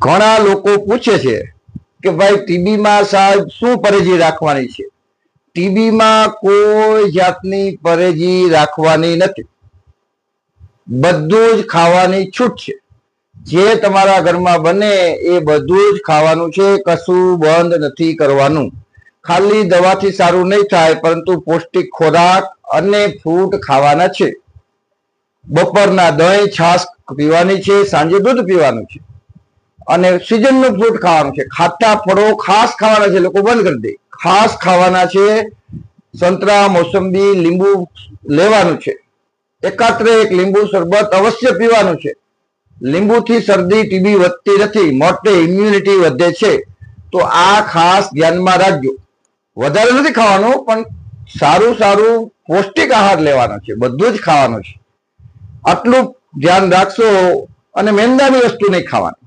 ઘણા લોકો પૂછે છે કે ભાઈ ટીબીમાં સાહેબ શું પરેજી રાખવાની છે? ટીબીમાં કોઈ જાતની પરેજી રાખવાની નથી. બધું જ ખાવાની છૂટ છે. જે તમારા ઘરમાં બને એ બધું જ ખાવાનું છે, કશું બંધ નથી કરવાનું. ખાલી દવાથી સારું નહીં થાય, પરંતુ પૌષ્ટિક ખોરાક અને ફ્રૂટ ખાવાના છે. બપોરના દહીં છાશ પીવાની છે, સાંજે દૂધ પીવાનું છે. અને સિઝનનું ફ્રૂટ ખાવાનું છે. ખાટા ફળો ખાસ ખાવાના છે, લોકો બંધ કરી દે. ખાસ ખાવાના છે, સંતરા, મોસંબી, લીંબુ લેવાનું છે. એકાત્ર એક લીંબુ શરબત અવશ્ય પીવાનું છે. લીંબુથી શરદી, ટીબી વધતી નથી, મોટે ઇમ્યુનિટી વધે છે. તો આ ખાસ ધ્યાનમાં રાખજો. વધારે નથી ખાવાનું, પણ સારું સારું પૌષ્ટિક આહાર લેવાનો છે. બધું જ ખાવાનું છે. આટલું ધ્યાન રાખશો અને મેંદાની વસ્તુ નહીં ખાવાની.